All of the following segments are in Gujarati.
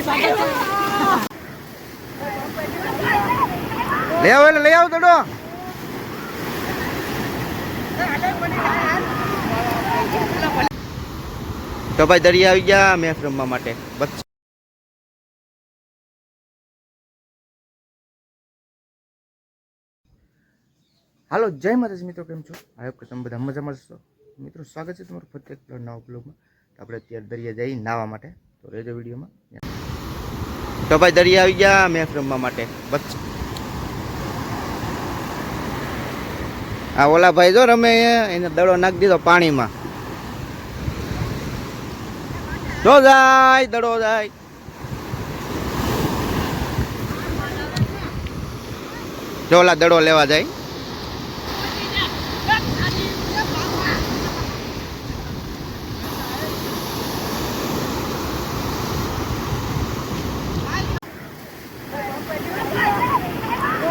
લઈ આવો એટલે લઈ આવો તો ભાઈ દરિયા આવી ગયા મેચ રમવા માટે. હાલો, જય માતાજી મિત્રો, કેમ છો? આઈ હોપ કે તમે બધા મજા છો. મિત્રો, સ્વાગત છે તમારું ફરી એક નવા બ્લોગમાં આપણે અત્યારે દરિયા જઈ નાવા માટે. તો રહેજો વિડીયોમાં. તો ભાઈ દરિયા આવી ગયા મેચ રમવા માટે. બસ. આ ઓલા ભાઈ જો રમે એને દડો નાખી દીધો પાણીમાં. જો જાય, દડો જાય. જો ઓલા દડો લેવા જાય.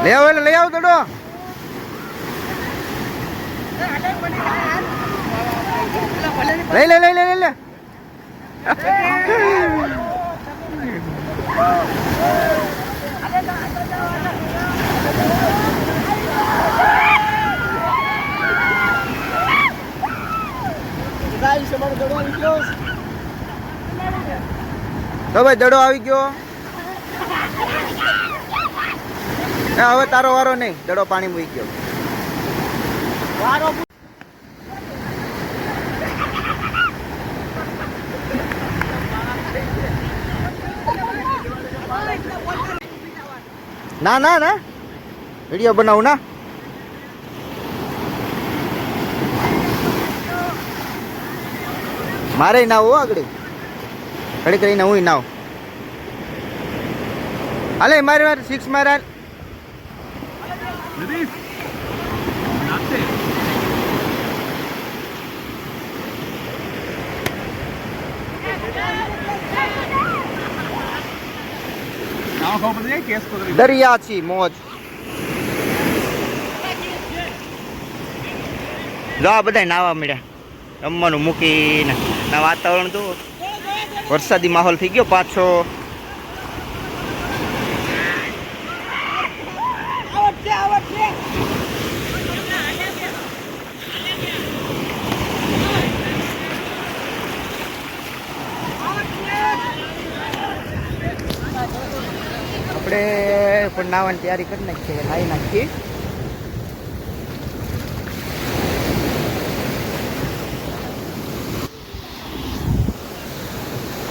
લઈ આવો એટલે લઈ આવો દડો લઈ લે લઈ લે લઈ લે. તો ભાઈ દડો આવી ગયો. ના, હવે તારો વારો નહીં. દડો પાણી મૂકી ગયો. ના ના ના. વીડિયો બનાવું, ના. મારે ના હો, આગળ. ઘડી કરીને હું નાવ. હાલે, મારી સિક્સ મારા દરિયા છી મોજ. જો આ બધા નાવા મળ્યા. રમવાનું મૂકીને. ના વાતાવરણ તો વરસાદી માહોલ થઈ ગયો પાછો. આપણે પણ નાવાની તૈયારી કરી નાખીએ નાહી નાખીએ.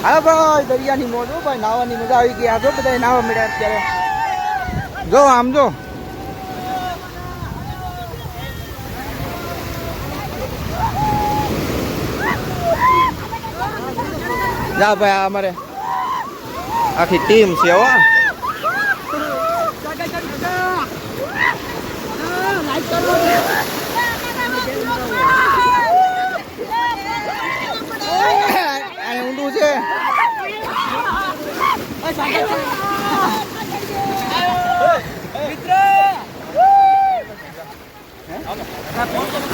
હા ભાઈ, દરિયાની મોજો ભાઈ નાવાની મજા આવી ગઈ. આ જો બધા નાવા મળ્યા અત્યારે. જો, આમ જો. જા ભાઈ અમારે આખી ટીમ છે હો. આ ઊંડું છે.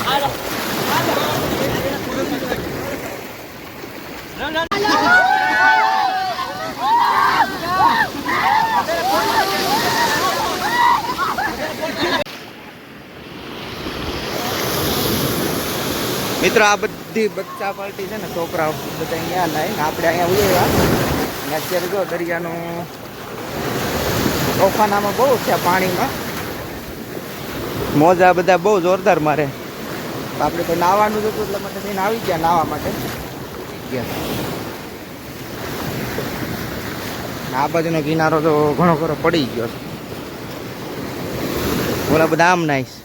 મિત્રો. આ બધી બચ્ચા પાર્ટી છે ને, છોકરાઓ બધા અહીંયા નાય આપણે અહીંયા ઉડેવા અને અત્યારે જો દરિયાનું તોફાનામાં બહુ છે પાણીમાં. મોજા બધા બહુ જોરદાર મારે. આપણે તો નાવાનું જ હતું, એટલે માટે થઈને આવી ગયા નાવા માટે. ગયા. આ બાજુનો કિનારો તો ઘણો ખરો પડી ગયો છે. ઓલા બધા આમ નાઈશ